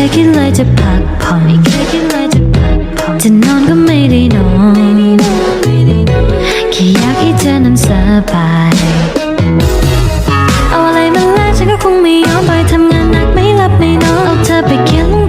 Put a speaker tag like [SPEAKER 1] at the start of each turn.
[SPEAKER 1] แค่คิดเลยจะพักผ่อนแค่คิดเลยจะพักผ่อนจะนอนก็ไม่ได้นอนแค่อยากให้เธอนั้นสบายเอาอะไรมาแลกฉันก็คงไม่ยอมไปทำงานหนักไม่หลับไม่นอนเอาเธอไปเขียน